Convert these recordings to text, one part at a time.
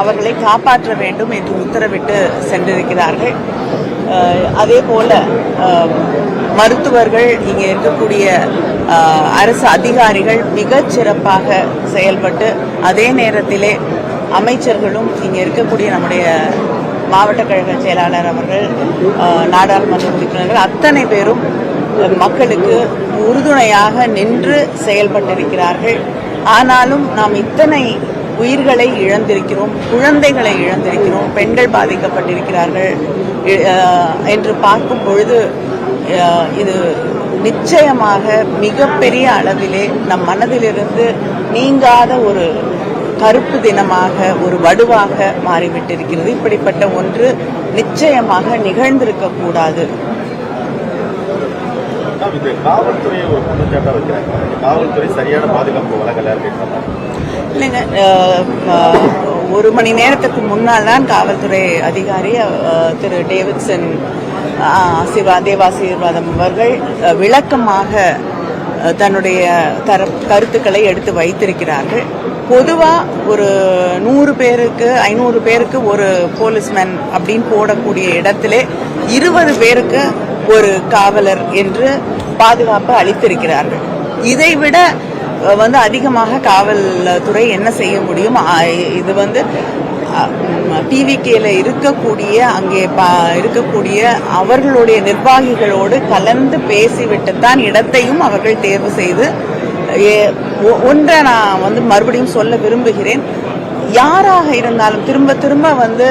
அவர்களை காப்பாற்ற வேண்டும் என்று உத்தரவிட்டு சென்றிருக்கிறார்கள். அதே போல மருத்துவர்கள் இங்கே இருக்கக்கூடிய அரசு அதிகாரிகள் மிகச் சிறப்பாக செயல்பட்டு அதே நேரத்திலே அமைச்சர்களும் இங்கே இருக்கக்கூடிய நம்முடைய மாவட்ட கழக செயலாளர் அவர்கள் நாடாளுமன்ற உறுப்பினர்கள் அத்தனை பேரும் மக்களுக்கு உறுதுணையாக நின்று செயல்பட்டிருக்கிறார்கள். ஆனாலும் நாம் இத்தனை உயிர்களை இழந்திருக்கிறோம் குழந்தைகளை இழந்திருக்கிறோம் பெண்கள் பாதிக்கப்பட்டிருக்கிறார்கள் என்று பார்க்கும் பொழுது இது நிச்சயமாக மிகப்பெரிய அளவிலே நம் மனதிலிருந்து நீங்காத ஒரு கருப்பு தினமாக ஒரு வடுவாக மாறிவிட்டிருக்கிறது. இப்படிப்பட்ட ஒன்று நிச்சயமாக நிகழ்ந்திருக்க கூடாது காவல்துறையை ஒரு வைக்கிறாங்க காவல்துறை சரியான பாதுகாப்பு வழங்கல அப்படின்ற இல்லைங்க ஒரு மணி நேரத்துக்கு முன்னால் தான் காவல்துறை அதிகாரி திரு டேவிட்சன் சிவா தேவாசீர்வாதம் அவர்கள் விளக்கமாக தன்னுடைய தர கருத்துக்களை எடுத்து வைத்திருக்கிறார்கள். பொதுவாக ஒரு நூறு பேருக்கு ஐநூறு பேருக்கு ஒரு போலீஸ்மேன் அப்படின்னு போடக்கூடிய இடத்திலே இருபது பேருக்கு ஒரு காவலர் என்று பாதுகாப்பு அளித்திருக்கிறார்கள். இதைவிட வந்து அதிகமாக காவல்துறை என்ன செய்ய முடியும்? இது வந்து டிவிகேல இருக்கக்கூடிய அங்கே பா- இருக்கக்கூடிய அவர்களுடைய நிர்வாகிகளோடு கலந்து பேசிவிட்டுத்தான் இடத்தையும் அவர்கள் தேர்வு செய்து ஏ- ஒ- ஒன்றை நான் வந்து மறுபடியும் சொல்ல விரும்புகிறேன். யாராக இருந்தாலும் திரும்ப திரும்ப வந்து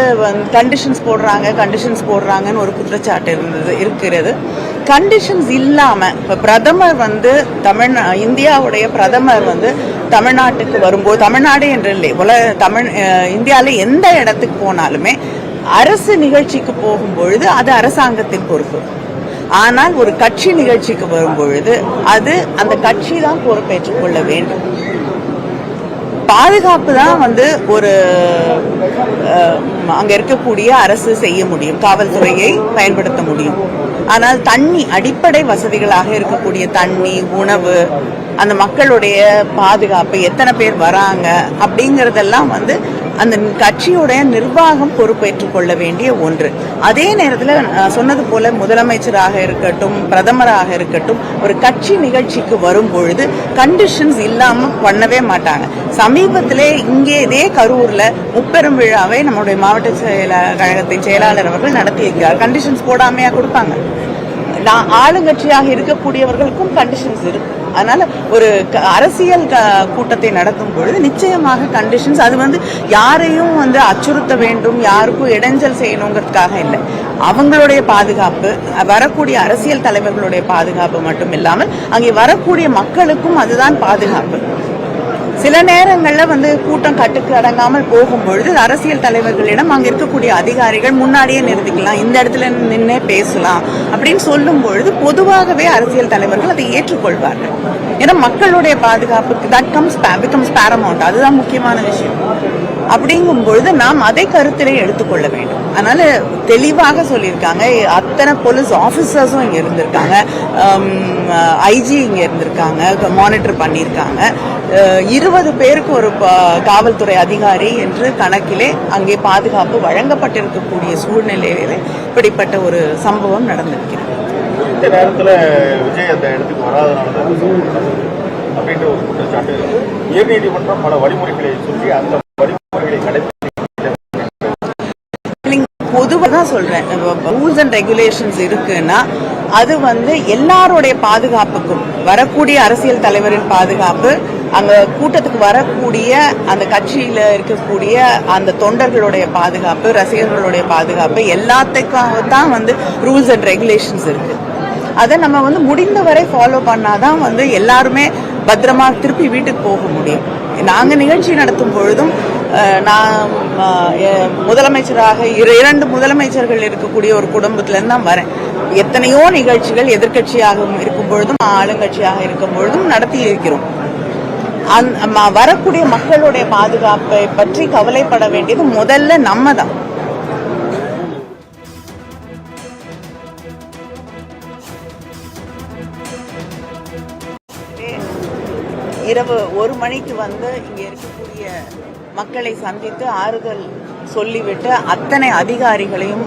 கண்டிஷன்ஸ் போடுறாங்க கண்டிஷன்ஸ் போடுறாங்கன்னு ஒரு குற்றச்சாட்டு இருந்தது இருக்கிறது. கண்டிஷன்ஸ் இல்லாம இப்போ பிரதமர் வந்து தமிழ் இந்தியாவுடைய பிரதமர் வந்து தமிழ்நாட்டுக்கு வரும்போது தமிழ்நாடு என்று இல்லை உலக தமிழ் இந்தியாவில் எந்த இடத்துக்கு போனாலுமே அரசு நிகழ்ச்சிக்கு போகும்பொழுது அது அரசாங்கத்தின் பொறுப்பு. ஆனால் ஒரு கட்சி நிகழ்ச்சிக்கு வரும்பொழுது அது அந்த கட்சி தான் பொறுப்பேற்றுக் கொள்ள வேண்டும். பாதுகாப்பு தான் வந்து ஒரு அஹ், அங்க இருக்கக்கூடிய அரசு செய்ய முடியும் காவல்துறையை பயன்படுத்த முடியும். ஆனால் தண்ணி அடிப்படை வசதிகளாக இருக்கக்கூடிய தண்ணி உணவு அந்த மக்களுடைய பாதுகாப்பு எத்தனை பேர் வராங்க அப்படிங்கறதெல்லாம் வந்து அந்த கட்சியுடைய நிர்வாகம் பொறுப்பேற்றுக் கொள்ள வேண்டிய ஒன்று. அதே நேரத்தில் சொன்னது போல முதலமைச்சராக இருக்கட்டும் பிரதமராக இருக்கட்டும் ஒரு கட்சி நிகழ்ச்சிக்கு வரும் பொழுது கண்டிஷன்ஸ் இல்லாம பண்ணவே மாட்டாங்க. சமீபத்திலே இங்கே இதே கரூர்ல முப்பெரும் விழாவை நம்முடைய மாவட்ட செயல கழகத்தின் செயலாளர் அவர்கள் நடத்தியிருக்கிறார். கண்டிஷன்ஸ் போடாமையா கொடுப்பாங்க. நான் ஆளுங்கட்சியாக இருக்கக்கூடியவர்களுக்கும் கண்டிஷன்ஸ் இருக்கு. அதனால ஒரு க- அரசியல் க- கூட்டத்தை நடத்தும் பொழுது நிச்சயமாக கண்டிஷன்ஸ் அது வந்து யாரையும் வந்து அச்சுறுத்த வேண்டும் யாருக்கும் இடைஞ்சல் செய்யணுங்கிறதுக்காக இல்லை. அவங்களுடைய பாதுகாப்பு வரக்கூடிய அரசியல் தலைவர்களுடைய பாதுகாப்பு மட்டும் இல்லாமல் அங்கே வரக்கூடிய மக்களுக்கும் அதுதான் பாதுகாப்பு. சில நேரங்களில் வந்து கூட்டம் கட்டுக்கு அடங்காமல் போகும்பொழுது அரசியல் தலைவர்களிடம் அங்கே இருக்கக்கூடிய அதிகாரிகள் முன்னாடியே நிறுத்திக்கலாம் இந்த இடத்துல நின்னே பேசலாம் அப்படின்னு சொல்லும் பொழுது பொதுவாகவே அரசியல் தலைவர்கள் அதை ஏற்றுக்கொள்வார்கள். ஏன்னா மக்களுடைய பாதுகாப்புக்கு தட் கம்ஸ் பிகம்ஸ் பேரமௌண்ட் அதுதான் முக்கியமான விஷயம். அப்படிங்கும் பொழுது நாம் அதை கருத்திலே எடுத்துக்கொள்ள வேண்டும். அதனால் தெளிவாக சொல்லியிருக்காங்க. அத்தனை போலீஸ் ஆஃபீஸர்ஸும் இங்கே இருந்திருக்காங்க. ஐஜி இங்கே இருந்திருக்காங்க. மானிட்டர் பண்ணியிருக்காங்க. இருபது பேருக்கு ஒரு காவல்துறை அதிகாரி என்று கணக்கிலே அங்கே பாதுகாப்பு வழங்கப்பட்டிருக்கக்கூடிய சூழ்நிலையிலே இப்படிப்பட்ட ஒரு சம்பவம் நடந்திருக்கிறது. இந்த நேரத்தில் விஜய் அந்த இடத்துக்கு வராதனால அப்படின்ற ஒரு குற்றச்சாட்டு உயர்நீதிமன்றம் பல வழிமுறைகளை சொல்லி அந்த பொதுவாக தான் சொல்றேன். ரூல்ஸ் அண்ட் ரெகுலேஷன்ஸ் இருக்குன்னா அது வந்து எல்லாருடைய பாதுகாப்புக்கும் வரக்கூடிய அரசியல் தலைவரின் பாதுகாப்பு அங்க கூட்டத்துக்கு வரக்கூடிய அந்த கட்சியில இருக்கக்கூடிய அந்த தொண்டர்களுடைய பாதுகாப்பு ரசிகர்களுடைய பாதுகாப்பு எல்லாத்துக்காக தான் வந்து ரூல்ஸ் அண்ட் ரெகுலேஷன்ஸ் இருக்கு. அதை நம்ம வந்து முடிந்தவரை ஃபாலோ பண்ணாதான் வந்து எல்லாருமே பத்திரமா திருப்பி வீட்டுக்கு போக முடியும். நாங்க நிகழ்ச்சி நடத்தும் பொழுதும் நான் அஹ், முதலமைச்சராக இரு- இரண்டு முதலமைச்சர்கள் இருக்கக்கூடிய ஒரு குடும்பத்திலேருந்து தான் வரேன். எத்தனையோ நிகழ்ச்சிகள் எதிர்கட்சியாக இருக்கும் பொழுதும் ஆளுங்கட்சியாக இருக்கும் பொழுதும் நடத்தி இருக்கிறோம். அந் வரக்கூடிய மக்களுடைய பாதுகாப்பை பற்றி கவலைப்பட வேண்டியது முதல்ல நம்ம தான். இரவு ஒரு மணிக்கு வந்து இங்கே இருக்கக்கூடிய மக்களை சந்தித்து ஆறுதல் சொல்லிவிட்டு அத்தனை அதிகாரிகளையும்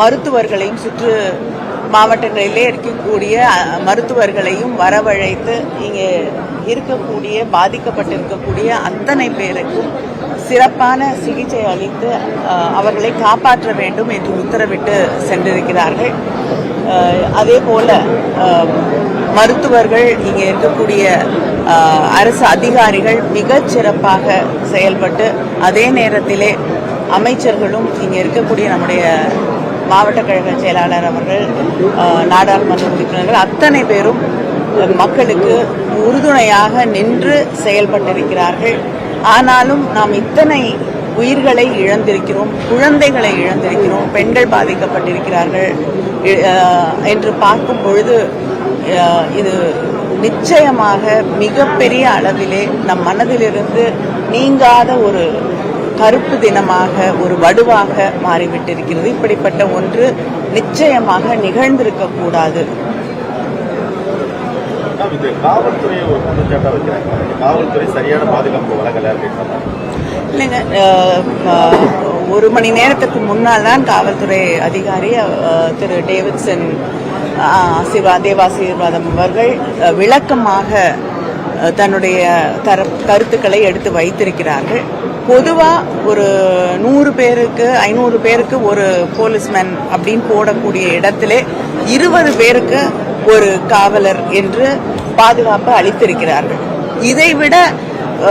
மருத்துவர்களையும் சுற்று மாவட்டங்களிலே இருக்கக்கூடிய மருத்துவர்களையும் வரவழைத்து இங்கே இருக்கக்கூடிய பாதிக்கப்பட்டிருக்கக்கூடிய அத்தனை பேருக்கும் சிறப்பான சிகிச்சை அளித்து அவர்களை காப்பாற்ற வேண்டும் என்று உத்தரவிட்டு சென்றிருக்கிறார்கள். அதே போல மருத்துவர்கள் இங்கே இருக்கக்கூடிய அரசு அதிகாரிகள் மிகச் சிறப்பாக செயல்பட்டு அதே நேரத்திலே அமைச்சர்களும் இங்கே இருக்கக்கூடிய நம்முடைய மாவட்ட கழக செயலாளர் அவர்கள் நாடாளுமன்ற உறுப்பினர்கள் அத்தனை பேரும் மக்களுக்கு உறுதுணையாக நின்று செயல்பட்டிருக்கிறார்கள். ஆனாலும் நாம் இத்தனை உயிர்களை இழந்திருக்கிறோம் குழந்தைகளை இழந்திருக்கிறோம் பெண்கள் பாதிக்கப்பட்டிருக்கிறார்கள் என்று பார்க்கும் பொழுது இது நிச்சயமாக மிகப்பெரிய அளவிலே நம் மனதிலிருந்து நீங்காத ஒரு கருப்பு தினமாக ஒரு வடுவாக மாறிவிட்டிருக்கிறது. இப்படிப்பட்ட ஒன்று நிச்சயமாக நிகழ்ந்திருக்கக்கூடாது. இது காவல்துறையை ஒரு குற்றச்சாட்டா வைக்கிறாங்க காவல்துறை சரியான பாதுகாப்பு வழங்கல அப்படின்னு இல்லைங்க ஒரு மணி நேரத்துக்கு முன்னால் தான் காவல்துறை அதிகாரி திரு டேவிட்சன் ஆசீர்வா சிவா தேவாசீர்வாதம் அவர்கள் விளக்கமாக தன்னுடைய தர கருத்துக்களை எடுத்து வைத்திருக்கிறார்கள். பொதுவாக ஒரு நூறு பேருக்கு ஐநூறு பேருக்கு ஒரு போலீஸ்மேன் அப்படின்னு போடக்கூடிய இடத்துல இருபது பேருக்கு ஒரு காவலர் என்று பாதுகாப்பு அளித்திருக்கிறார்கள். இதைவிட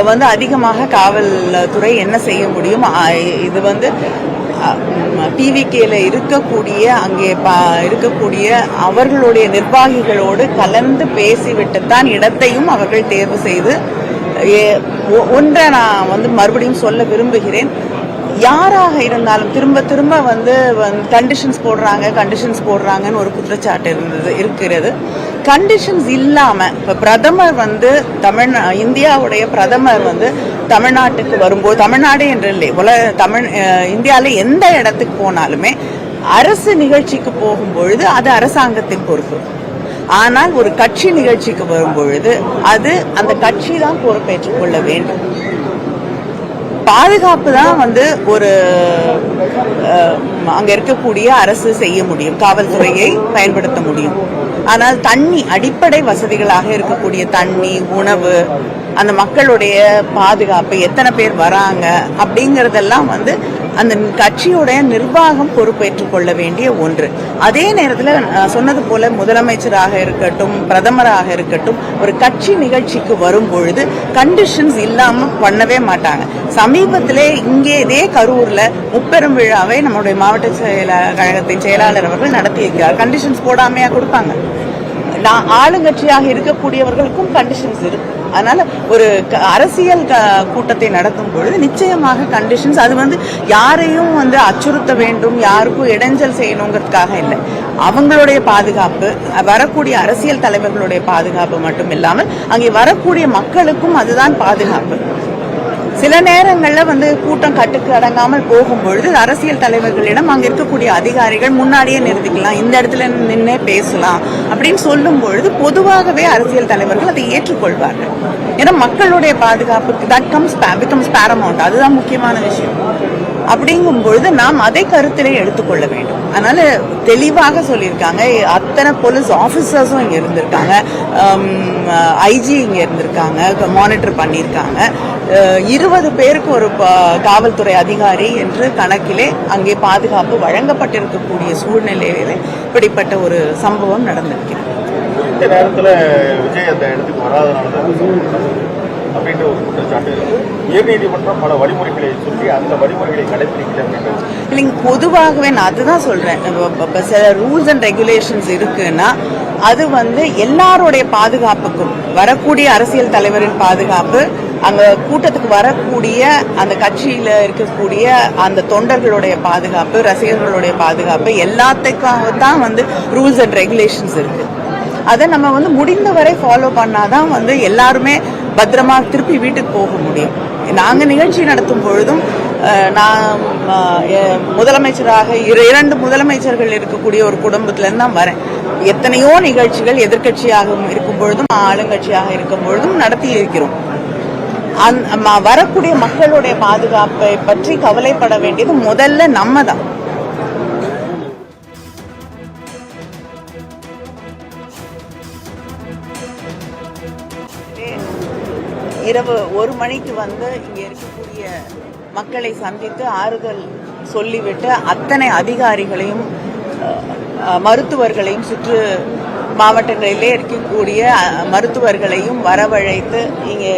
வந்து அதிகமாக காவல்துறை என்ன செய்ய முடியும்? இது வந்து பிவிகேல இருக்கக்கூடிய அங்கே பா இருக்கக்கூடிய அவர்களுடைய நிர்வாகிகளோடு கலந்து பேசிவிட்டுத்தான் இடத்தையும் அவர்கள் தேர்வு செய்து ஏ- ஒ- ஒன்றை நான் வந்து மறுபடியும் சொல்ல விரும்புகிறேன். யாராக இருந்தாலும் திரும்ப திரும்ப வந்து கண்டிஷன்ஸ் போடுறாங்க கண்டிஷன்ஸ் போடுறாங்கன்னு ஒரு குற்றச்சாட்டு இருந்தது இருக்கிறது. கண்டிஷன்ஸ் இல்லாமல் இப்போ பிரதமர் வந்து தமிழ் இந்தியாவுடைய பிரதமர் வந்து தமிழ்நாட்டுக்கு வரும்போது தமிழ்நாடு என்று இல்லை உலக தமிழ் இந்தியாவில் எந்த இடத்துக்கு போனாலுமே அரசு நிகழ்ச்சிக்கு போகும்பொழுது அது அரசாங்கத்தின் பொறுப்பு. ஆனால் ஒரு கட்சி நிகழ்ச்சிக்கு வரும்பொழுது அது அந்த கட்சி தான் பொறுப்பேற்றுக் கொள்ள வேண்டும். பாதுகாப்பு தான் வந்து ஒரு அங்கே அங்க இருக்கக்கூடிய அரசு செய்ய முடியும் காவல்துறையை பயன்படுத்த முடியும். ஆனால் தண்ணி அடிப்படை வசதிகளாக இருக்கக்கூடிய தண்ணி உணவு அந்த மக்களுடைய பாதுகாப்பு எத்தனை பேர் வராங்க அப்படிங்கறதெல்லாம் வந்து அந்த கட்சியுடைய நிர்வாகம் பொறுப்பேற்றுக் கொள்ள வேண்டிய ஒன்று. அதே நேரத்தில் சொன்னது போல முதலமைச்சராக இருக்கட்டும் பிரதமராக இருக்கட்டும் ஒரு கட்சி நிகழ்ச்சிக்கு வரும் பொழுது கண்டிஷன்ஸ் இல்லாம பண்ணவே மாட்டாங்க. சமீபத்திலே இங்கே இதே கரூர்ல முப்பெரும் விழாவை நம்முடைய மாவட்ட செயல கழகத்தின் செயலாளர் அவர்கள் நடத்தியிருக்கிறார் கண்டிஷன்ஸ் போடாமையா கொடுப்பாங்க. நான் ஆளுங்கட்சியாக இருக்கக்கூடியவர்களுக்கும் கண்டிஷன்ஸ் இருக்கு. அதனால ஒரு க- அரசியல் க- கூட்டத்தை நடத்தும் பொழுது நிச்சயமாக கண்டிஷன்ஸ் அது வந்து யாரையும் வந்து அச்சுறுத்த வேண்டும் யாருக்கும் இடைஞ்சல் செய்யணுங்கிறதுக்காக இல்லை. அவங்களுடைய பாதுகாப்பு வரக்கூடிய அரசியல் தலைவர்களுடைய பாதுகாப்பு மட்டும் இல்லாமல் அங்கே வரக்கூடிய மக்களுக்கும் அதுதான் பாதுகாப்பு. சில நேரங்களில் வந்து கூட்டம் கட்டுக்கு அடங்காமல் போகும்பொழுது அரசியல் தலைவர்களிடம் அங்கே இருக்கக்கூடிய அதிகாரிகள் முன்னாடியே நிறுத்திக்கலாம் இந்த இடத்துல நின்னே பேசலாம் அப்படின்னு சொல்லும் பொழுது பொதுவாகவே அரசியல் தலைவர்கள் அதை ஏற்றுக்கொள்வார்கள். ஏன்னா மக்களுடைய பாதுகாப்புக்கு தட் கம்ஸ் பிகம்ஸ் பேரமௌண்ட் அதுதான் முக்கியமான விஷயம். அப்படிங்கும் பொழுது நாம் அதை கருத்திலே எடுத்துக்கொள்ள வேண்டும். அதனால தெளிவாக சொல்லியிருக்காங்க. அத்தனை போலீஸ் ஆஃபீஸர்ஸும் இங்கே இருந்திருக்காங்க. ஐஜி இங்கே இருந்திருக்காங்க. மானிட்டர் பண்ணியிருக்காங்க. இருபது பேருக்கு ஒரு காவல்துறை அதிகாரி என்று கணக்கிலே அங்கே பாதுகாப்பு வழங்கப்பட்டிருக்கக்கூடிய சூழ்நிலையிலே இப்படிப்பட்ட ஒரு சம்பவம் நடந்திருக்கிறது. இந்த நேரத்தில் விஜய் அந்த இடத்துக்கு வராதனால அப்படின்ற ஒரு குற்றச்சாட்டு உயர்நீதிமன்றம் பல வழிமுறைகளை சொல்லி அந்த வழிமுறைகளை கடைபிடிக்கிறது அப்படின்றது. இல்லைங்க பொதுவாகவே நான் அதுதான் சொல்றேன். சில ரூல்ஸ் அண்ட் ரெகுலேஷன்ஸ் இருக்குன்னா அது வந்து எல்லாருடைய பாதுகாப்புக்கும் வரக்கூடிய அரசியல் தலைவரின் பாதுகாப்பு அங்க கூட்டத்துக்கு வரக்கூடிய அந்த கட்சியில இருக்கக்கூடிய அந்த தொண்டர்களுடைய பாதுகாப்பு ரசிகர்களுடைய பாதுகாப்பு எல்லாத்துக்காக தான் வந்து ரூல்ஸ் அண்ட் ரெகுலேஷன்ஸ் இருக்கு. அதை நம்ம வந்து முடிந்தவரை ஃபாலோ பண்ணாதான் வந்து எல்லாருமே பத்திரமா திருப்பி வீட்டுக்கு போக முடியும். நாங்க நிகழ்ச்சி நடத்தும் பொழுதும் அஹ், நான் முதலமைச்சராக இரு- இரண்டு முதலமைச்சர்கள் இருக்கக்கூடிய ஒரு குடும்பத்துல இருந்து தான் வரேன். எத்தனையோ நிகழ்ச்சிகள் எதிர்கட்சியாக இருக்கும் பொழுதும் ஆளுங்கட்சியாக இருக்கும் பொழுதும் நடத்தி இருக்கிறோம். வரக்கூடிய மக்களுடைய பாதுகாப்பை பற்றி கவலைப்பட வேண்டியது முதல்ல நம்ம தான் இரவு ஒரு மணிக்கு வந்து இங்கே இருக்கக்கூடிய மக்களை சந்தித்து ஆறுதல் சொல்லிவிட்டு அத்தனை அதிகாரிகளையும் மருத்துவர்களையும் சுற்று மாவட்டங்களிலே இருக்கக்கூடிய மருத்துவர்களையும் வரவழைத்து இங்கே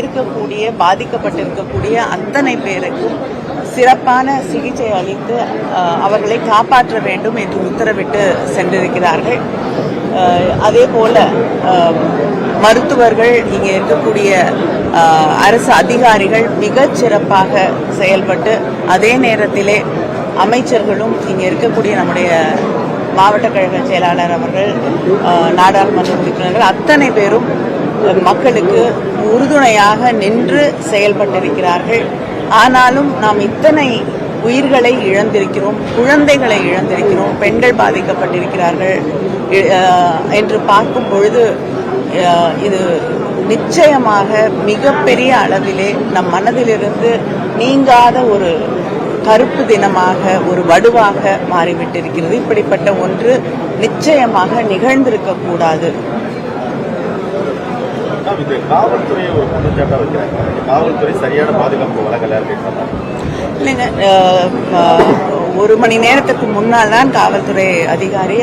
இருக்கக்கூடிய பாதிக்கப்பட்டிருக்கக்கூடிய அத்தனை பேருக்கும் சிறப்பான சிகிச்சை அளித்து அவர்களை காப்பாற்ற வேண்டும் என்று உத்தரவிட்டு சென்றிருக்கிறார்கள். அதே போல மருத்துவர்கள் இங்கே இருக்கக்கூடிய அரசு அதிகாரிகள் மிகச் சிறப்பாக செயல்பட்டு அதே நேரத்திலே அமைச்சர்களும் இங்கே இருக்கக்கூடிய நம்முடைய மாவட்ட கழக செயலாளர் அவர்கள் நாடாளுமன்ற உறுப்பினர்கள் அத்தனை பேரும் மக்களுக்கு உறுதுணையாக நின்று செயல்பட்டிருக்கிறார்கள். ஆனாலும் நாம் இத்தனை உயிர்களை இழந்திருக்கிறோம் குழந்தைகளை இழந்திருக்கிறோம் பெண்கள் பாதிக்கப்பட்டிருக்கிறார்கள் என்று பார்க்கும் பொழுது இது நிச்சயமாக மிகப்பெரிய அளவிலே நம் மனதிலிருந்து நீங்காத ஒரு கருப்பு தினமாக ஒரு வடுவாக மாறிவிட்டிருக்கிறது. இப்படிப்பட்ட ஒன்று நிச்சயமாக நிகழ்ந்திருக்க தான் இது காவல்துறையை ஒரு குற்றச்சாட்டாக வைக்கிறாங்க. காவல்துறை சரியான பாதுகாப்பு வழங்கலை அப்படின்னு சொன்னாங்க. இல்லைங்க ஒரு மணி நேரத்துக்கு முன்னால் தான் காவல்துறை அதிகாரி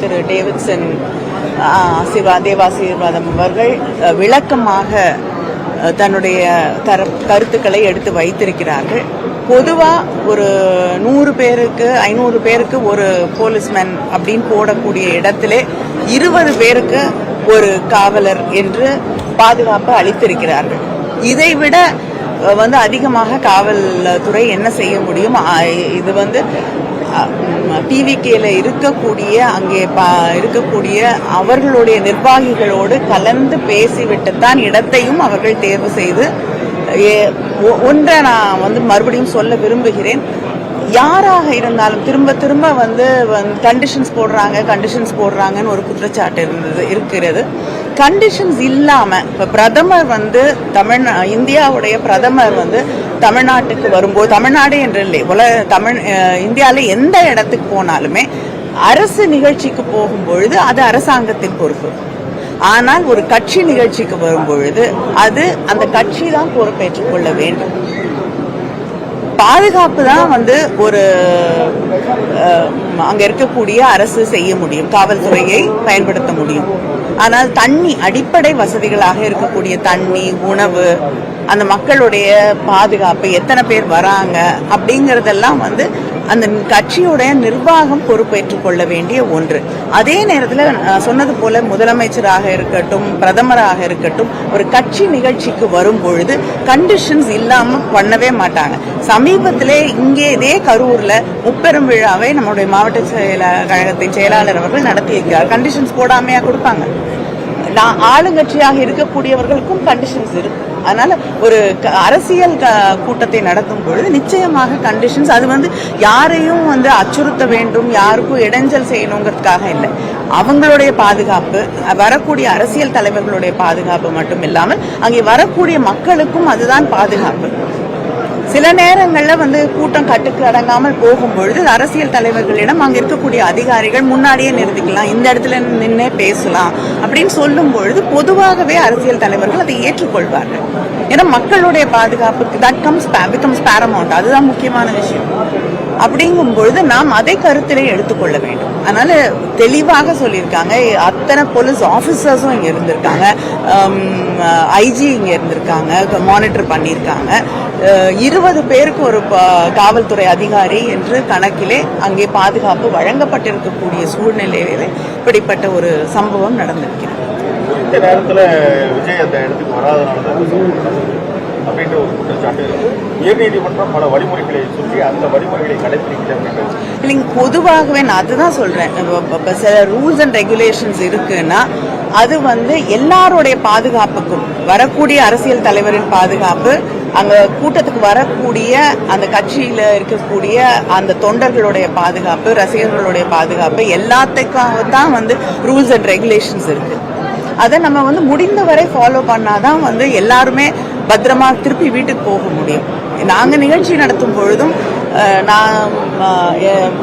திரு டேவிட்சன் சிவா தேவாசீர்வாதம் அவர்கள் விளக்கமாக தன்னுடைய தர கருத்துக்களை எடுத்து வைத்திருக்கிறார்கள். பொதுவாக ஒரு நூறு பேருக்கு ஐநூறு பேருக்கு ஒரு போலீஸ்மேன் அப்படின்னு போடக்கூடிய இடத்துல இருபது பேருக்கு ஒரு காவலர் என்று பாதுகாப்பு அளித்திருக்கிறார்கள். இதைவிட விட வந்து அதிகமாக காவல்துறை என்ன செய்ய முடியும்? இது வந்து டிவிகேல இருக்கக்கூடிய அங்கே பா- இருக்கக்கூடிய அவர்களுடைய நிர்வாகிகளோடு கலந்து பேசிவிட்டுத்தான் இடத்தையும் அவர்கள் தேர்வு செய்து ஏ- ஒ- ஒன்றை நான் வந்து மறுபடியும் சொல்ல விரும்புகிறேன். யாராக இருந்தாலும் திரும்ப திரும்ப வந்து கண்டிஷன்ஸ் போடுறாங்க கண்டிஷன்ஸ் போடுறாங்கன்னு ஒரு குற்றச்சாட்டு இருந்தது இருக்கிறது. கண்டிஷன்ஸ் இல்லாமல் இப்போ பிரதமர் வந்து தமிழ் இந்தியாவுடைய பிரதமர் வந்து தமிழ்நாட்டுக்கு வரும்போது தமிழ்நாடு என்று இல்லை உல தமிழ் இந்தியாவில் எந்த இடத்துக்கு போனாலுமே அரசு நிகழ்ச்சிக்கு போகும்பொழுது அது அரசாங்கத்தின் பொறுப்பு. ஆனால் ஒரு கட்சி நிகழ்ச்சிக்கு வரும்பொழுது அது அந்த கட்சி தான் பொறுப்பேற்றுக் கொள்ள வேண்டும். பாதுகாப்பு தான் வந்து ஒரு அங்கே அங்க இருக்கக்கூடிய அரசு செய்ய முடியும் காவல்துறையை பயன்படுத்த முடியும். ஆனால் தண்ணி அடிப்படை வசதிகளாக இருக்கக்கூடிய தண்ணி உணவு அந்த மக்களுடைய பாதுகாப்பு எத்தனை பேர் வராங்க அப்படிங்கறதெல்லாம் வந்து அந்த கட்சியுடைய நிர்வாகம் பொறுப்பேற்றுக் கொள்ள வேண்டிய ஒன்று. அதே நேரத்தில் நான் சொன்னது போல முதலமைச்சராக இருக்கட்டும் பிரதமராக இருக்கட்டும் ஒரு கட்சி நிகழ்ச்சிக்கு வரும் பொழுது கண்டிஷன்ஸ் இல்லாம பண்ணவே மாட்டாங்க. சமீபத்திலே இங்கே இதே கரூர்ல முப்பெரும் விழாவை நம்முடைய மாவட்ட செயல கழகத்தின் செயலாளர் அவர்கள் நடத்தியிருக்கிறார். கண்டிஷன்ஸ் போடாமையா கொடுப்பாங்க. நான் ஆளுங்கட்சியாக இருக்கக்கூடியவர்களுக்கும் கண்டிஷன்ஸ் இருக்கு. அதனால ஒரு அரசியல் க- கூட்டத்தை நடத்தும் பொழுது நிச்சயமாக கண்டிஷன்ஸ் அது வந்து யாரையும் வந்து அச்சுறுத்த வேண்டும் யாருக்கும் இடைஞ்சல் செய்யணுங்கிறதுக்காக இல்லை. அவங்களுடைய பாதுகாப்பு வரக்கூடிய அரசியல் தலைவர்களுடைய பாதுகாப்பு மட்டும் இல்லாமல் அங்கே வரக்கூடிய மக்களுக்கும் அதுதான் பாதுகாப்பு. சில நேரங்களில் வந்து கூட்டம் கட்டுக்கு அடங்காமல் போகும்பொழுது அரசியல் தலைவர்களிடம் அங்கே இருக்கக்கூடிய அதிகாரிகள் முன்னாடியே நிறுத்திக்கலாம் இந்த இடத்துல நின்னே பேசலாம் அப்படின்னு சொல்லும் பொழுது பொதுவாகவே அரசியல் தலைவர்கள் அதை ஏற்றுக்கொள்வார்கள். ஏன்னா மக்களுடைய பாதுகாப்புக்கு தட் கம்ஸ் பிகம்ஸ் பேரமௌண்ட் அதுதான் முக்கியமான விஷயம். அப்படிங்கும் பொழுது நாம் அதை கருத்திலே எடுத்துக்கொள்ள வேண்டும். அதனால தெளிவாக சொல்லியிருக்காங்க. அத்தனை போலீஸ் ஆஃபீஸர்ஸும் இங்கே இருந்திருக்காங்க. ஐஜி இங்கே இருந்திருக்காங்க. மானிட்டர் பண்ணியிருக்காங்க. இருபது பேருக்கு ஒரு காவல்துறை அதிகாரி என்று கணக்கிலே அங்கே பாதுகாப்பு வழங்கப்பட்டிருக்கக்கூடிய சூழ்நிலையிலே இப்படிப்பட்ட ஒரு சம்பவம் நடந்திருக்கிறது. இந்த நேரத்தில் விஜய் அந்த இடத்துக்கு வராதனால அப்படின்ற ஒரு குற்றச்சாட்டு இருக்கு. உயர்நீதிமன்றம் பல வழிமுறைகளை சொல்லி அந்த வழிமுறைகளை கடைபிடிக்கிறது இல்லைங்க பொதுவாகவே நான் அதுதான் சொல்றேன். சில ரூல்ஸ் அண்ட் ரெகுலேஷன்ஸ் இருக்குன்னா அது வந்து எல்லாருடைய பாதுகாப்புக்கும் வரக்கூடிய அரசியல் தலைவரின் பாதுகாப்பு அங்க கூட்டத்துக்கு வரக்கூடிய அந்த கட்சியில இருக்கக்கூடிய அந்த தொண்டர்களுடைய பாதுகாப்பு ரசிகர்களுடைய பாதுகாப்பு எல்லாத்துக்காக தான் வந்து ரூல்ஸ் அண்ட் ரெகுலேஷன்ஸ் இருக்கு. அதை நம்ம வந்து முடிந்தவரை ஃபாலோ பண்ணாதான் வந்து எல்லாருமே பத்திரமா திருப்பி வீட்டுக்கு போக முடியும். நாங்க நிகழ்ச்சி நடத்தும் பொழுதும் அஹ், நான்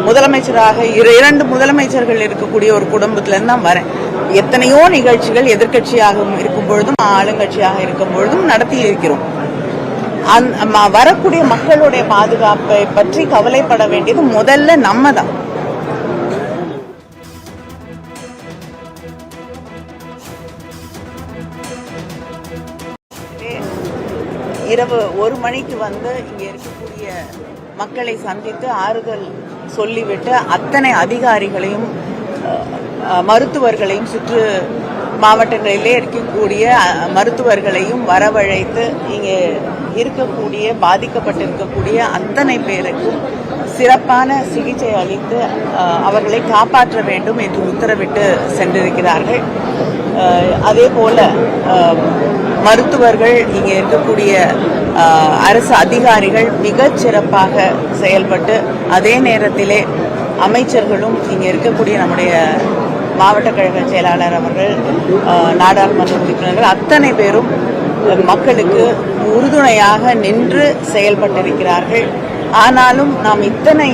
முதலமைச்சராக இர- இரண்டு முதலமைச்சர்கள் இருக்கக்கூடிய ஒரு குடும்பத்துல இருந்து தான் வரேன். எத்தனையோ நிகழ்ச்சிகள் எதிர்கட்சியாக இருக்கும் பொழுதும் ஆளுங்கட்சியாக இருக்கும் பொழுதும் நடத்தி இருக்கிறோம் வரக்கூடிய மக்களுடைய பாதுகாப்பை பற்றி கவலைப்பட வேண்டியது முதல்ல நம்ம தான் இரவு ஒரு மணிக்கு வந்து இங்கே இருக்கக்கூடிய மக்களை சந்தித்து ஆறுதல் சொல்லிவிட்டு அத்தனை அதிகாரிகளையும் மருத்துவர்களையும் சுற்று மாவட்டங்களிலே இருக்கக்கூடிய மருத்துவர்களையும் வரவழைத்து இங்கே இருக்கக்கூடிய பாதிக்கப்பட்டிருக்கக்கூடிய அத்தனை பேருக்கும் சிறப்பான சிகிச்சை அளித்து அவர்களை காப்பாற்ற வேண்டும் என்று உத்தரவிட்டு சென்றிருக்கிறார்கள். அதே போல மருத்துவர்கள் இங்கே இருக்கக்கூடிய அரசு அதிகாரிகள் மிகச் சிறப்பாக செயல்பட்டு அதே நேரத்திலே அமைச்சர்களும் இங்கே இருக்கக்கூடிய நம்முடைய மாவட்ட கழக செயலாளர் அவர்கள் நாடாளுமன்ற உறுப்பினர்கள் அத்தனை பேரும் மக்களுக்கு உறுதுணையாக நின்று செயல்பட்டிருக்கிறார்கள். ஆனாலும் நாம் இத்தனை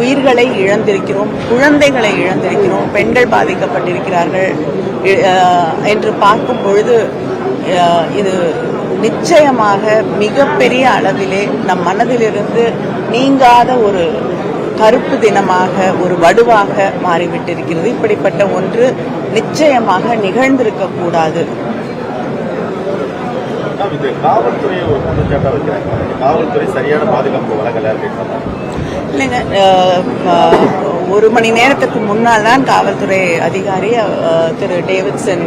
உயிர்களை இழந்திருக்கிறோம் குழந்தைகளை இழந்திருக்கிறோம் பெண்கள் பாதிக்கப்பட்டிருக்கிறார்கள் என்று பார்க்கும் பொழுது இது நிச்சயமாக மிகப்பெரிய அளவிலே நம் மனதிலிருந்து நீங்காத ஒரு கருப்பு தினமாக ஒரு வடுவாக மாறிவிட்டிருக்கிறது. இப்படிப்பட்ட ஒன்று நிச்சயமாக நிகழ்ந்திருக்க கூடாது காவல்துறை சரியான பாதுகாப்பு வழங்கல அப்படின்னு சொன்னாங்க. இல்லைங்க ஒரு மணி நேரத்துக்கு முன்னால் தான் காவல்துறை அதிகாரி திரு டேவிட்சன்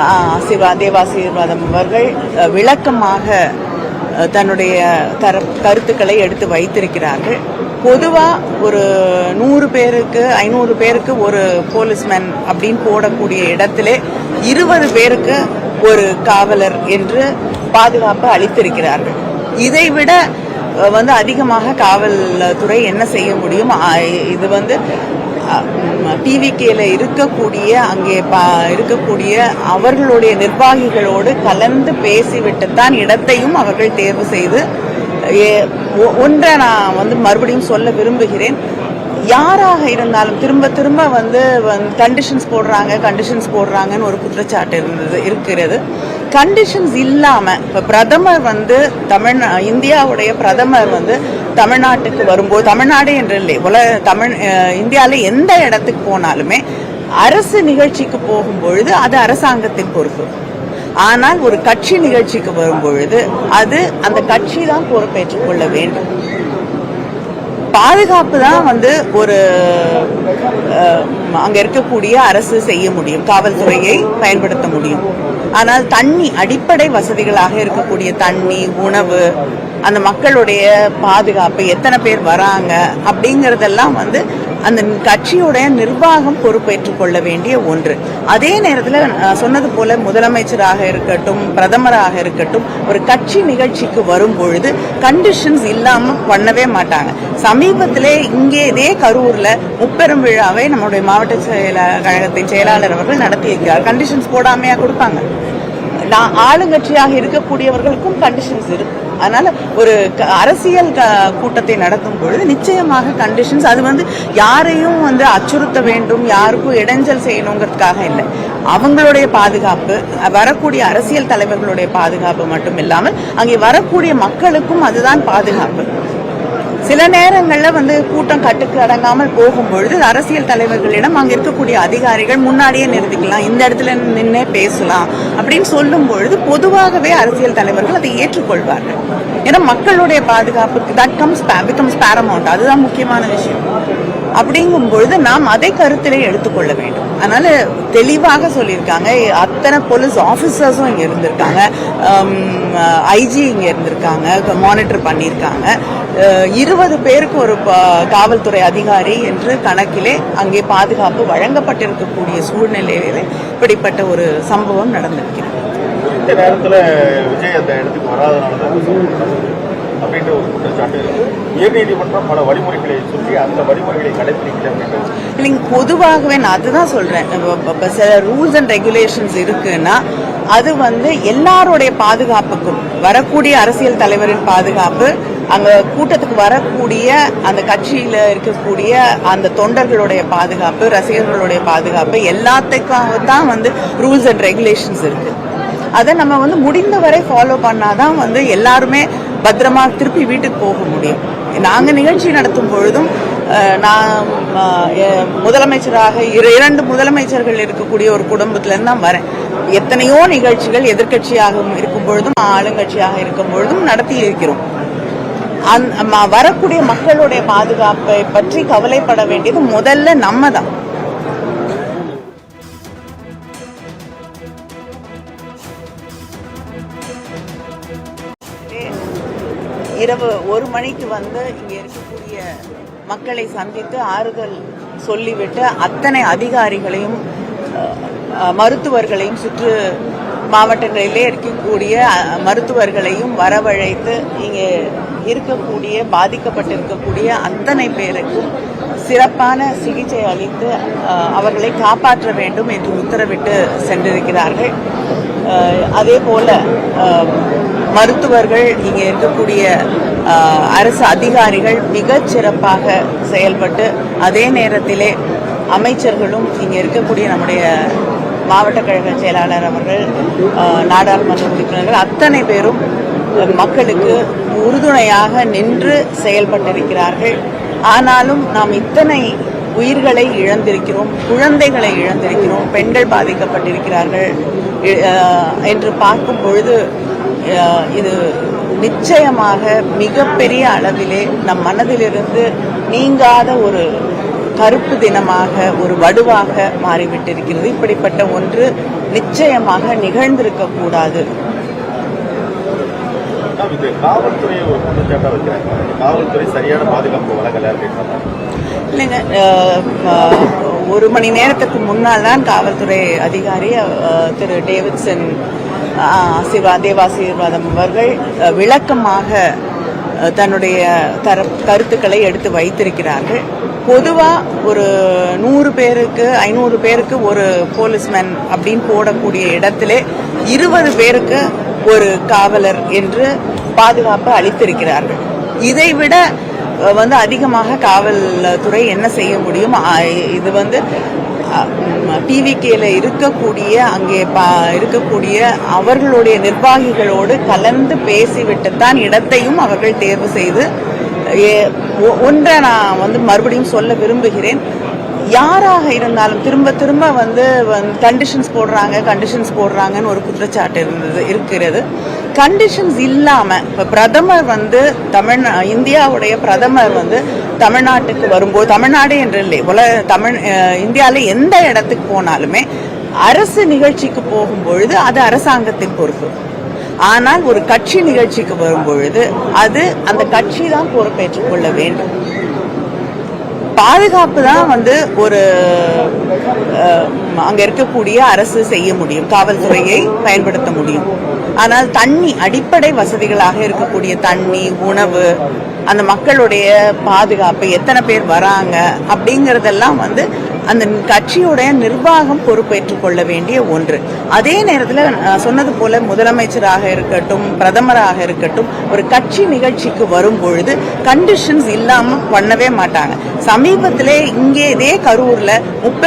அஹ், தேவாசீர்வாதம் அவர்கள் விளக்கமாக தன்னுடைய தர கருத்துக்களை எடுத்து வைத்திருக்கிறார்கள். பொதுவாக ஒரு நூறு பேருக்கு ஐநூறு பேருக்கு ஒரு போலீஸ்மேன் அப்படின்னு போடக்கூடிய இடத்திலே இருபது பேருக்கு ஒரு காவலர் என்று பாதுகாப்பு அளித்திருக்கிறார்கள். இதைவிட வந்து அதிகமாக காவல்துறை என்ன செய்ய முடியும்? இது வந்து டிவிகேல இருக்கக்கூடிய அங்கே பா- இருக்கக்கூடிய அவர்களுடைய நிர்வாகிகளோடு கலந்து பேசிவிட்டுத்தான் இடத்தையும் அவர்கள் தேர்வு செய்து ஏ- ஒ- ஒன்றை நான் வந்து மறுபடியும் சொல்ல விரும்புகிறேன். யாராக இருந்தாலும் திரும்ப திரும்ப வந்து கண்டிஷன்ஸ் போடுறாங்க கண்டிஷன்ஸ் போடுறாங்கன்னு ஒரு குற்றச்சாட்டு இருந்தது இருக்கிறது. கண்டிஷன்ஸ் இல்லாமல் இப்போ பிரதமர் வந்து தமிழ் இந்தியாவுடைய பிரதமர் வந்து தமிழ்நாட்டுக்கு வரும்போது தமிழ்நாடு என்று இல்லை உல தமிழ் இந்தியாவில் எந்த இடத்துக்கு போனாலுமே அரசு நிகழ்ச்சிக்கு போகும்பொழுது அது அரசாங்கத்தின் பொறுப்பு. ஆனால் ஒரு கட்சி நிகழ்ச்சிக்கு வரும்பொழுது அது அந்த கட்சி தான் பொறுப்பேற்றுக் கொள்ள வேண்டும். பாதுகாப்பு தான் வந்து ஒரு அங்கே அங்க இருக்கக்கூடிய அரசு செய்ய முடியும் காவல்துறையை பயன்படுத்த முடியும். ஆனால் தண்ணி அடிப்படை வசதிகளாக இருக்கக்கூடிய தண்ணி உணவு அந்த மக்களுடைய பாதுகாப்பு எத்தனை பேர் வராங்க அப்படிங்கறதெல்லாம் வந்து அந்த கட்சியுடைய நிர்வாகம் பொறுப்பேற்றுக் கொள்ள வேண்டிய ஒன்று. அதே நேரத்தில் சொன்னது போல முதலமைச்சராக இருக்கட்டும் பிரதமராக இருக்கட்டும் ஒரு கட்சி நிகழ்ச்சிக்கு வரும் பொழுது கண்டிஷன்ஸ் இல்லாம பண்ணவே மாட்டாங்க. சமீபத்திலே இங்கே இதே கரூர்ல முப்பெரும் விழாவை நம்முடைய மாவட்ட செயல கழகத்தின் செயலாளர் அவர்கள் நடத்தியிருக்கிறார். கண்டிஷன்ஸ் போடாமையா கொடுப்பாங்க. நான் ஆளுங்கட்சியாக இருக்கக்கூடியவர்களுக்கும் கண்டிஷன்ஸ் இருக்கு. அதனால ஒரு க- அரசியல் க- கூட்டத்தை நடத்தும் பொழுது நிச்சயமாக கண்டிஷன்ஸ் அது வந்து யாரையும் வந்து அச்சுறுத்த வேண்டும் யாருக்கும் இடைஞ்சல் செய்யணுங்கிறதுக்காக இல்லை. அவங்களுடைய பாதுகாப்பு வரக்கூடிய அரசியல் தலைவர்களுடைய பாதுகாப்பு மட்டும் இல்லாமல் அங்கே வரக்கூடிய மக்களுக்கும் அதுதான் பாதுகாப்பு. சில நேரங்களில் வந்து கூட்டம் கட்டுக்கு அடங்காமல் போகும்பொழுது அரசியல் தலைவர்களிடம் அங்கே இருக்கக்கூடிய அதிகாரிகள் முன்னாடியே நிறுத்திக்கலாம் இந்த இடத்துல நின்னே பேசலாம் அப்படின்னு சொல்லும் பொழுது பொதுவாகவே அரசியல் தலைவர்கள் அதை ஏற்றுக்கொள்வார்கள். ஏன்னா மக்களுடைய பாதுகாப்புக்கு தட் கம்ஸ் பிகம்ஸ் பேரமௌண்ட் அதுதான் முக்கியமான விஷயம். அப்படிங்கும் பொழுது நாம் அதை கருத்திலே எடுத்துக்கொள்ள வேண்டும். அதனால தெளிவாக சொல்லியிருக்காங்க. அத்தனை போலீஸ் ஆஃபீஸர்ஸும் இங்கே இருந்திருக்காங்க. ஐஜி இங்கே இருந்திருக்காங்க. மானிட்டர் பண்ணியிருக்காங்க. இருபது பேருக்கு ஒரு காவல்துறை அதிகாரி என்று கணக்கிலே அங்கே பாதுகாப்பு வழங்கப்பட்டிருக்கக்கூடிய சூழ்நிலையிலே இப்படிப்பட்ட ஒரு சம்பவம் நடந்திருக்கிறது. இந்த நேரத்தில் விஜய் அந்த இடத்துக்கு வராதனால தான் அப்படின்ற ஒரு குற்றச்சாட்டு இருக்கு. உயர்நீதிமன்றம் பல வழிமுறைகளை சொல்லி அந்த வழிமுறைகளை கடைபிடிக்கல அப்படின்றது. இல்லைங்க பொதுவாகவே நான் அதுதான் சொல்றேன். சில ரூல்ஸ் அண்ட் ரெகுலேஷன்ஸ் இருக்குன்னா அது வந்து எல்லாருடைய பாதுகாப்புக்கும் வரக்கூடிய அரசியல் தலைவரின் பாதுகாப்பு அங்க கூட்டத்துக்கு வரக்கூடிய அந்த கட்சியில இருக்கக்கூடிய அந்த தொண்டர்களுடைய பாதுகாப்பு ரசிகர்களுடைய பாதுகாப்பு எல்லாத்துக்காக தான் வந்து ரூல்ஸ் அண்ட் ரெகுலேஷன்ஸ் இருக்கு. அதை நம்ம வந்து முடிந்தவரை ஃபாலோ பண்ணாதான் வந்து எல்லாருமே பத்திரமா திருப்பி வீட்டுக்கு போக முடியும். நாங்க நிகழ்ச்சி நடத்தும் பொழுதும் அஹ், நான் முதலமைச்சராக இரண்டு முதலமைச்சர்கள் இருக்கக்கூடிய ஒரு குடும்பத்துல இருந்து தான் வரேன். எத்தனையோ நிகழ்ச்சிகள் எதிர்கட்சியாக இருக்கும் பொழுதும் ஆளுங்கட்சியாக இருக்கும் பொழுதும் நடத்தி இருக்கிறோம் வரக்கூடிய மக்களுடைய பாதுகாப்பை பற்றி கவலைப்பட வேண்டியது முதல்ல நம்ம தான் இரவு ஒரு மணிக்கு வந்து இங்கே இருக்கக்கூடிய மக்களை சந்தித்து ஆறுதல் சொல்லிவிட்டு அத்தனை அதிகாரிகளையும் மருத்துவர்களையும் சுற்று மாவட்டங்களிலே இருக்கக்கூடிய மருத்துவர்களையும் வரவழைத்து இங்கே இருக்கக்கூடிய பாதிக்கப்பட்டிருக்கக்கூடிய அத்தனை பேருக்கும் சிறப்பான சிகிச்சை அளித்து அவர்களை காப்பாற்ற வேண்டும் என்று உத்தரவிட்டு சென்றிருக்கிறார்கள். அதே போல மருத்துவர்கள் இங்கே இருக்கக்கூடிய அரசு அதிகாரிகள் மிகச் சிறப்பாக செயல்பட்டு அதே நேரத்திலே அமைச்சர்களும் இங்கே இருக்கக்கூடிய நம்முடைய மாவட்ட கழக செயலாளர் அவர்கள் நாடாளுமன்ற உறுப்பினர்கள் அத்தனை பேரும் மக்களுக்கு உறுதுணையாக நின்று செயல்பட்டிருக்கிறார்கள். ஆனாலும் நாம் இத்தனை உயிர்களை இழந்திருக்கிறோம் குழந்தைகளை இழந்திருக்கிறோம் பெண்கள் பாதிக்கப்பட்டிருக்கிறார்கள் என்று பார்க்கும் பொழுது இது நிச்சயமாக மிகப்பெரிய அளவிலே நம் மனதிலிருந்து நீங்காத ஒரு கருப்பு தினமாக ஒரு வடுவாக மாறிவிட்டிருக்கிறது. இப்படிப்பட்ட ஒன்று நிச்சயமாக நிகழ்ந்திருக்க கூடாது காவல்துறையை காவல்துறை சரியான பாதுகாப்பு வழங்கல இல்லைங்க ஒரு மணி நேரத்துக்கு முன்னால் தான் காவல்துறை அதிகாரி திரு டேவிட்சன் ஆசிர்வா ஆசீர்வா தேவாசீர்வாதம் அவர்கள் விளக்கமாக தன்னுடைய தர கருத்துக்களை எடுத்து வைத்திருக்கிறார்கள். பொதுவாக ஒரு நூறு பேருக்கு ஐநூறு பேருக்கு ஒரு போலீஸ்மேன் அப்படின்னு போடக்கூடிய இடத்திலே இருபது பேருக்கு ஒரு காவலர் என்று பாதுகாப்பு அளித்திருக்கிறார்கள். இதைவிட வந்து அதிகமாக காவல்துறை என்ன செய்ய முடியும்? இது வந்து டிவிகேல இருக்கக்கூடிய அங்கே பா- இருக்கக்கூடிய அவர்களுடைய நிர்வாகிகளோடு கலந்து பேசிவிட்டுத்தான் இடத்தையும் அவர்கள் தேர்வு செய்து ஏ- ஒ- ஒன்றை நான் வந்து மறுபடியும் சொல்ல விரும்புகிறேன். யாராக இருந்தாலும் திரும்ப திரும்ப வந்து கண்டிஷன்ஸ் போடுறாங்க கண்டிஷன்ஸ் போடுறாங்கன்னு ஒரு குற்றச்சாட்டு இருந்தது இருக்கிறது. கண்டிஷன்ஸ் இல்லாம இப்ப பிரதமர் வந்து தமிழ் இந்தியாவுடைய பிரதமர் வந்து தமிழ்நாட்டுக்கு வரும்போது தமிழ்நாடு என்று இல்லை உல தமிழ் இந்தியாவில் இந்தியால எந்த இடத்துக்கு போனாலுமே அரசு நிகழ்ச்சிக்கு போகும்பொழுது அது அரசாங்கத்தின் பொறுப்பு. ஆனால் ஒரு கட்சி நிகழ்ச்சிக்கு வரும்பொழுது அது அந்த கட்சி தான் பொறுப்பேற்றுக் கொள்ள வேண்டும். பாதுகாப்பு தான் வந்து ஒரு அஹ், அங்க இருக்கக்கூடிய அரசு செய்ய முடியும் காவல்துறையை பயன்படுத்த முடியும். ஆனால் தண்ணி அடிப்படை வசதிகளாக இருக்கக்கூடிய தண்ணி உணவு அந்த மக்களுடைய பாதுகாப்பு எத்தனை பேர் வராங்க அப்படிங்கறதெல்லாம் வந்து அந்த கட்சியுடைய நிர்வாகம் பொறுப்பேற்றுக் கொள்ள வேண்டிய ஒன்று. அதே நேரத்தில் சொன்னது போல முதலமைச்சராக இருக்கட்டும் பிரதமராக இருக்கட்டும் ஒரு கட்சி நிகழ்ச்சிக்கு வரும் பொழுது கண்டிஷன்ஸ் இல்லாமல் பண்ணவே மாட்டாங்க. சமீபத்திலே இங்கே இதே கரூர்ல முப்பது